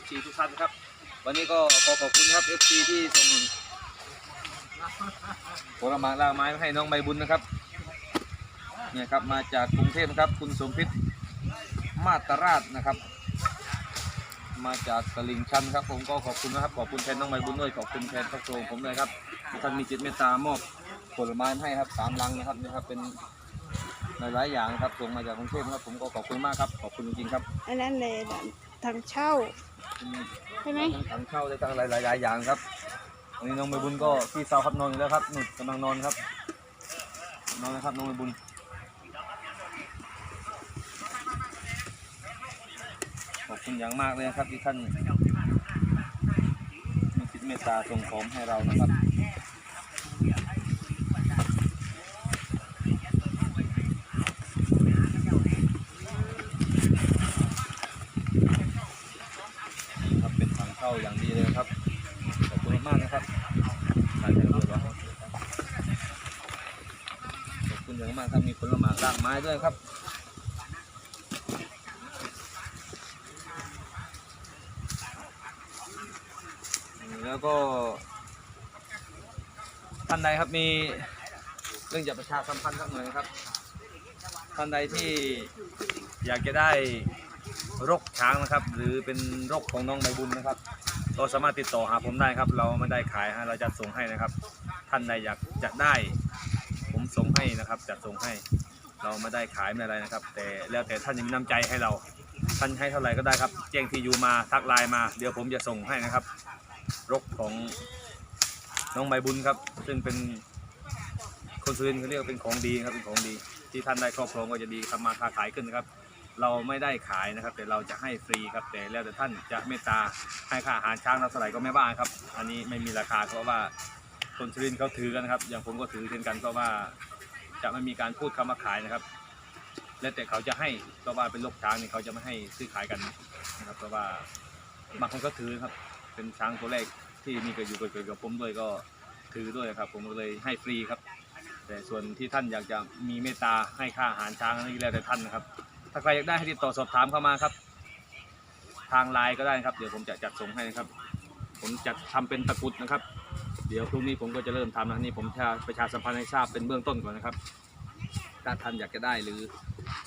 FC ทุกท่านครับ วันนี้ก็ขอขอบคุณครับ FC ที่ส่งผลไม้ลากไม้มาให้น้องใบบุญนะครับเนี่ยครับมาจากกรุงเทพนะครับ คุณสมพิษมาตราชนะครับ มาจากตลิ่งชันครับ ผมก็ขอบคุณนะครับขอบคุณแทนน้องใบบุญด้วยขอบคุณแทนครอบครัวผมเลยครับท่านมีจิตเมตตามอบผลไม้ให้ครับสามลังนะครับนี่ครับเป็นหลายๆอย่างครับส่งมาจากกรุงเทพครับ ผมก็ขอบคุณมากครับขอบคุณจริงๆครับอันนั้นเลย ทางเช่าใช่ไหมทั้งถังเช่าได้ทั้งหลายๆหลายอย่างครับวันนี้น้องใบบุญก็ที่เซาครับนอนอยู่แล้วครับนุ่นกำลังนอนครับ นอนนะครับน้องใบบุญขอบคุณอย่างมากเลยนะครับที่ท่านมีจิตเมตตาส่งของให้เรานะครับครับเป็นถังเช่าอย่างดีเลยครับขอบคุณมากๆนะครับถ่ายรูปไว้ขอบคุณอย่างมากครับมีผลไม้รากไม้ด้วยครับแล้วก็ท่านใดครับมีเรื่องจะประชาสัมพันธ์สักหน่อยนะครับท่านใดที่อยากจะได้รกช้างนะครับ หรือเป็นรกของน้องใบบุญนะครับ ก็สามารถติดต่อหาผมได้ครับ เราไม่ได้ขายฮะเราจะส่งให้นะครับ ท่านใดอยากจะได้ ผมส่งให้นะครับจะส่งให้ เราไม่ได้ขายไม่อะไรนะครับ แต่แล้วแต่ท่านจะมีน้ำใจให้เรา ท่านให้เท่าไหร่ก็ได้ครับ แจ้งที่อยู่มาทักไลน์มา เดี๋ยวผมจะส่งให้นะครับ รกของน้องใบบุญครับ ซึ่งเป็นคนสุรินเขาเรียกเป็นของดีครับเป็นของดี ที่ท่านได้ครอบครองก็จะดีทำมาค้าขายขึ้นนะครับ เราไม่ได้ขายนะครับ แต่เราจะให้ฟรีครับแต่แล้วแต่ท่านจะเมตตาให้ค่าอาหารช้างเราเท่าไหร่ก็ไม่ว่าครับ อันนี้ไม่มีราคาเพราะว่าคนสุรินเขาถือกันครับ อย่างผมก็ถือเช่นกันเพราะว่า จะไม่มีการพูดคำว่าขายนะครับ และแต่เขาจะให้เพราะว่าเป็นลูกช้างนี่เขาจะไม่ให้ซื้อขายกันนะครับ เพราะว่าบางคนก็ถือครับ เป็นช้างตัวแรกที่มีกับอยู่กับกับผมด้วยก็ถือด้วยครับ ผมก็เลยให้ฟรีครับ แต่ส่วนที่ท่านอยากจะมีเมตตาให้ค่าอาหารช้างนี่แล้วแต่ท่านนะครับ ถ้าใครอยากได้ให้ติดต่อสอบถามเข้ามาครับ ทางไลน์ก็ได้นะครับ เดี๋ยวผมจะจัดส่งให้นะครับ ผมจัดทำเป็นตะกุดนะครับ เดี๋ยวพรุ่งนี้ผมก็จะเริ่มทำนะนี่ผมจะประชาสัมพันธ์ให้ทราบเป็นเบื้องต้นก่อนนะครับ ถ้าท่านอยากจะได้หรือ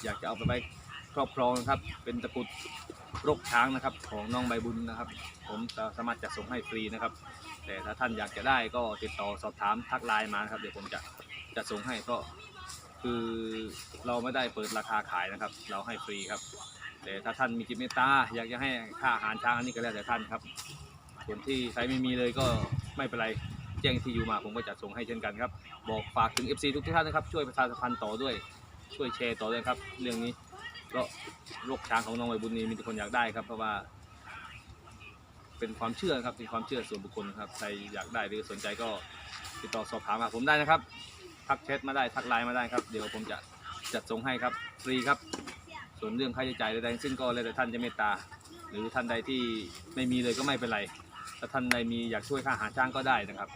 อยากจะเอาไปไว้ครอบครองนะครับ เป็นตะกรุดรกช้างนะครับ ของน้องใบบุญนะครับ ผมจะสามารถจัดส่งให้ฟรีนะครับ แต่ถ้าท่านอยากจะได้ก็ติดต่อสอบถามทักไลน์มานะครับ เดี๋ยวผมจะจัดส่งให้ก็คือเราไม่ได้เปิดราคาขายนะครับ เราให้ฟรีครับ แต่ถ้าท่านมีจิตเมตตาอยากจะให้ค่าอาหารช้างอันนี้ก็แล้วแต่ท่านครับส่วนที่ใครไม่มีเลยก็ไม่เป็นไร แจ้งที่อยู่มาผมก็จัดส่งให้เช่นกันครับบอกฝากถึง FC ทุกท่านนะครับช่วยประชาสัมพันธ์ต่อด้วย ช่วยแชร์ต่อด้วยครับ เรื่องนี้ก็โรคช้างของน้องใบบุญนี้มีแต่คนอยากได้ครับ เพราะว่า เป็นความเชื่อครับเป็นความเชื่อส่วนบุคคลครับใครอยากได้หรือสนใจก็ติดต่อสอบถามมาผมได้นะครับทักแชทมาได้ทักไลน์มาได้ครับเดี๋ยวผมจะจัดส่งให้ครับฟรีครับ ส่วนเรื่องค่าใช้จ่ายใดๆซึ่งก็แล้วแต่ท่านจะเมตตา หรือท่านใดที่ไม่มีเลยก็ไม่เป็นไร ถ้าท่านใดมีอยากช่วยค่าอาหารช้างก็ได้นะครับ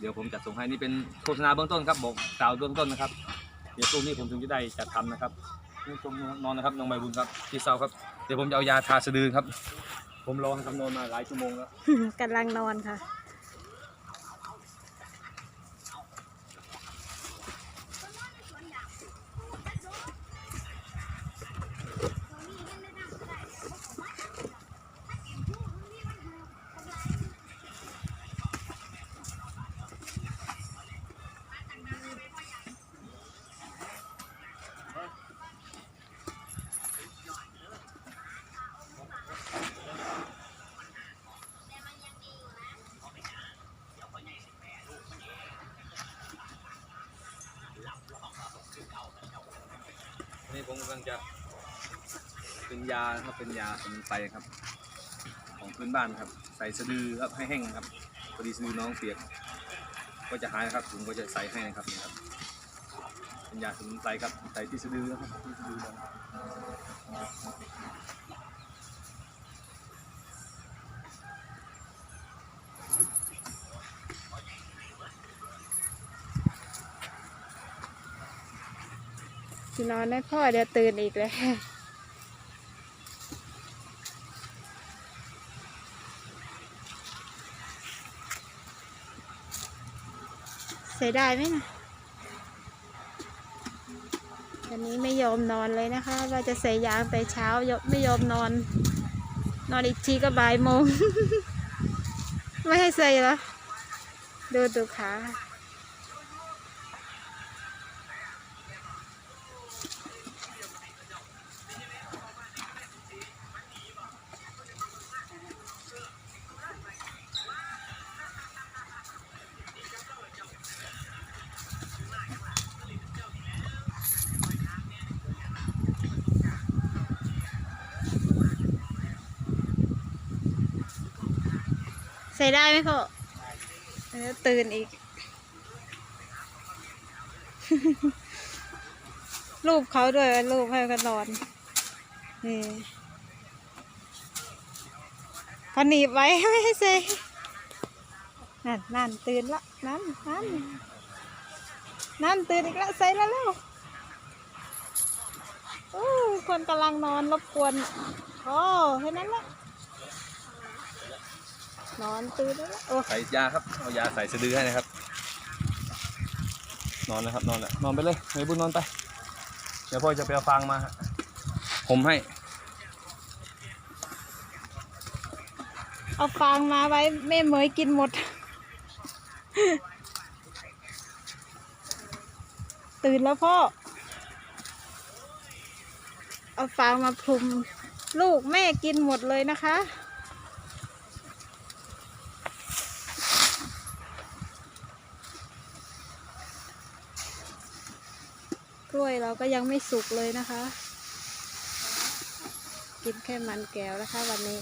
เดี๋ยวผมจัดส่งให้นี่เป็นโฆษณาเบื้องต้นครับบอกกล่าวเบื้องต้นนะครับ เดี๋ยวพรุ่งนี้ผมถึงจะได้จัดทำนะครับนี่ชมนอนนะครับน้องใบบุญครับที่เศร้าครับเดี๋ยวผมจะเอายาทาสะดือครับ ผมรอให้คำนวณมาหลายชั่วโมงแล้ว กำลังนอนค่ะ นี่ผมกำลังจะเป็นยาครับเป็นยาสมุนไพรครับ ของพื้นบ้านครับ ใส่สะดือครับให้แห้งครับพอดีสะดือน้องเปียก ก็จะหายนะครับผมก็จะใส่ให้นะครับนี่ครับเป็นยาสมุนไพรครับใส่ที่สะดือนะครับที่สะดือ ที่นอนได้พ่อเดี๋ยวตื่นอีกแล้วเสียดายไหมนะวันนี้ไม่ยอมนอนเลยนะคะเราจะใส่ยางแต่เช้าไม่ยอมนอน นอนอีกทีก็บ่ายโมง ไม่ให้ใส่ละดูดูขา ใส่ได้ไหมพ่อเออตื่นอีก รูปเขาด้วยรูปให้กันนอน นี่พอหนีบไว้ไม่ให้ใส่นั่นนั่นตื่นละนั่นนั่นนั่นตื่นอีกแล้วใส่แล้วแล้วโอ้คนกำลังนอนรบกวน โอ้แค่นั้นแหละ นอนตื่นแล้วละโอ้ใส่ยาครับเอายาใส่สะดือให้นะครับ นอนนะครับนอนแล้วนอนไปเลยไม่บุญนอนไป เดี๋ยวพ่อจะไปเอาฟางมาฮะผมให้ เอาฟางมาไว้แม่เหมยกินหมด ตื่นแล้วพ่อ เอาฟางมาคลุมลูกแม่กินหมดเลยนะคะ กล้วยเราก็ยังไม่สุกเลยนะคะ กินแค่มันแก้วนะคะวันนี้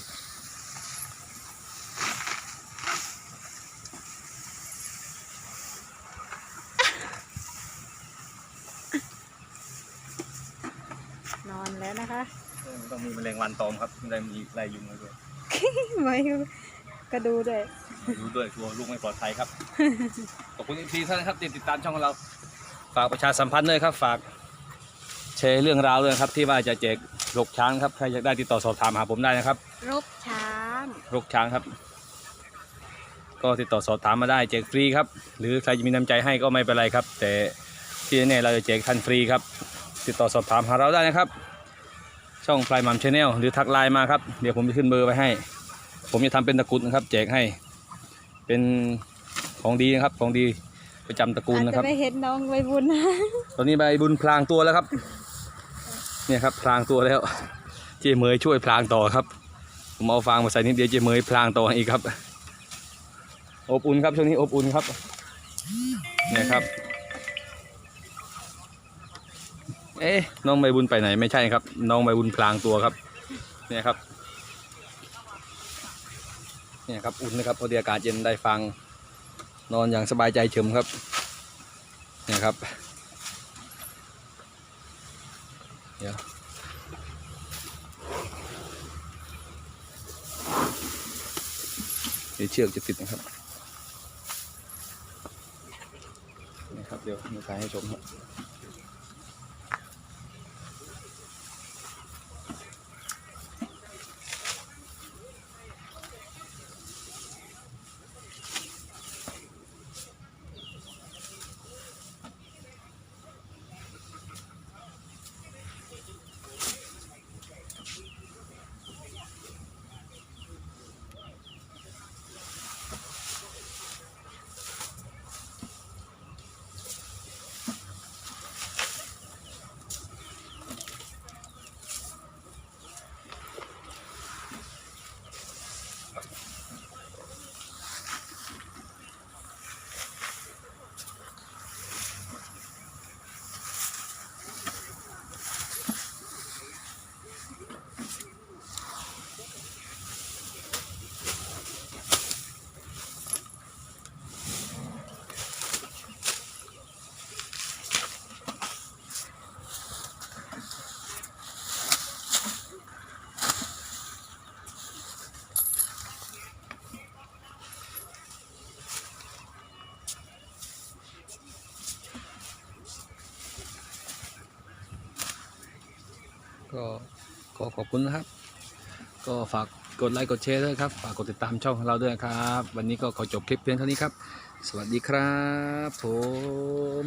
นอนแล้วนะคะต้องมีแมลงวันตอมครับไม่ได้มีไรยุงอะไรด้วยไม่ก็ดูด้วยรู้ด้วยกลัวลูกไม่ปลอดภัยครับ ขอบคุณอีกทีท่านนะครับที่ติดตามช่องของเรา ฝากประชาสัมพันธ์ด้วยครับ ฝากแชร์เรื่องราวเลยครับที่ว่าจะแจกรกช้างครับใครอยากได้ติดต่อสอบถามหาผมได้นะครับ รกช้างรกช้างครับ ก็ติดต่อสอบถามมาได้แจกฟรีครับ หรือใครจะมีน้ำใจให้ก็ไม่เป็นไรครับ แต่ที่แน่ๆเราจะแจกทันฟรีครับ ติดต่อสอบถามหาเราได้นะครับ ช่องพลายมัมชาแนลหรือทักไลน์มาครับเดี๋ยวผมจะขึ้นเบอร์ไว้ให้ ผมจะทำเป็นตะกรุดนะครับ แจกให้ เป็นของดีนะครับของดี ประจำตระกูลอาจนะคจะรับ ไม่เห็นน้องใบบุญตอนนี้ใบบุญพลางตัวแล้วครับ เนี่ยครับพลางตัวแล้ว เจเหมยช่วยพลางต่อครับ ผมเอาฟางมาใส่นิดเดียวเจเหมยพลางต่ออีกครับ อบอุ่นครับช่วงนี้อบอุ่นครับ เนี่ยครับ เอ๊ะน้องใบบุญไปไหนไม่ใช่ครับ น้องใบบุญพลางตัวครับ เนี่ยครับ เนี่ยครับอุ่นนะครับพอดีอากาศเย็นได้ฟัง นอนอย่างสบายใจเฉมครับเนี่ยครับ เดี๋ยวเดี๋ยวเชือกจะติดนะครับนี่ครับ เดี๋ยวมาถ่ายให้ชมครับ ก็ขอขอบคุณนะครับ ก็ฝากกดไลค์กดแชร์ด้วยครับฝากกดติดตามช่องของเราด้วยครับ วันนี้ก็ขอจบคลิปเพียงเท่านี้ครับ สวัสดีครับผม